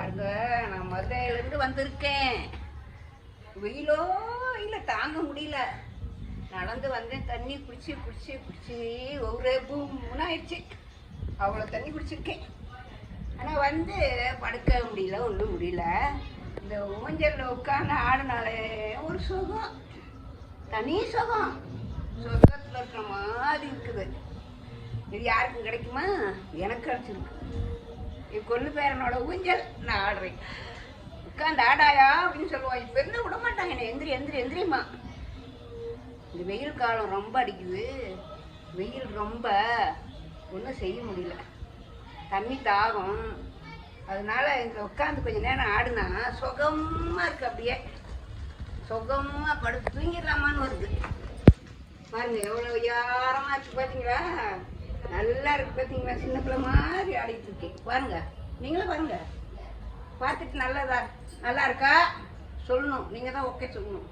பாருங்க நான் மதுரையிலேருந்து வந்திருக்கேன். வெயிலோ இல்லை தாங்க முடியல. நடந்து வந்தேன் தண்ணி குடிச்சு குடிச்சு குடிச்சு ஒரே பூம்னு ஆயிடுச்சு. அவ்வளோ தண்ணி குடிச்சிருக்கேன். ஆனால் வந்து படுக்க முடியல ஒன்றும் முடியல. இந்த ஊஞ்சலில் உட்காந்து ஆடினாலே ஒரு சுகம். தனி சுகம். சொர்க்கத்தில் இருக்கிற மாதிரி இருக்குது. இது யாருக்கும் கிடைக்குமா? எனக்கு கிடச்சிருக்கு. கொள்ளு பேரனோட ஊஞ்சல். நான் ஆடுறேன். உட்காந்து ஆடாயா அப்படின்னு சொல்லுவான் இப்போ என்ன விட மாட்டாங்க. என்ன எந்திரி எந்திரி எந்திரிம்மா. இந்த வெயில் காலம் ரொம்ப அடிக்குது. வெயில் ரொம்ப ஒன்றும் செய்ய முடியல. தண்ணி தாகம். அதனால இங்கே உட்காந்து கொஞ்சம் நேரம் ஆடுனா சுகமாக இருக்கு அப்படியே. சுகமாக படுத்து தூங்கிடலாமான்னு வருது. பாருங்க எவ்வளோ யாரமாக இருக்கு பார்த்தீங்களா நல்லா இருக்கு பார்த்தீங்களா சின்ன பிள்ளை மாதிரி ஆடிட்டு இருக்கேன் பாருங்க. நீங்களும் பாருங்க. பார்த்துட்டு நல்லதா? நல்லா இருக்கா? சொல்லணும். நீங்கள் தான் ஓகே சொல்லணும்.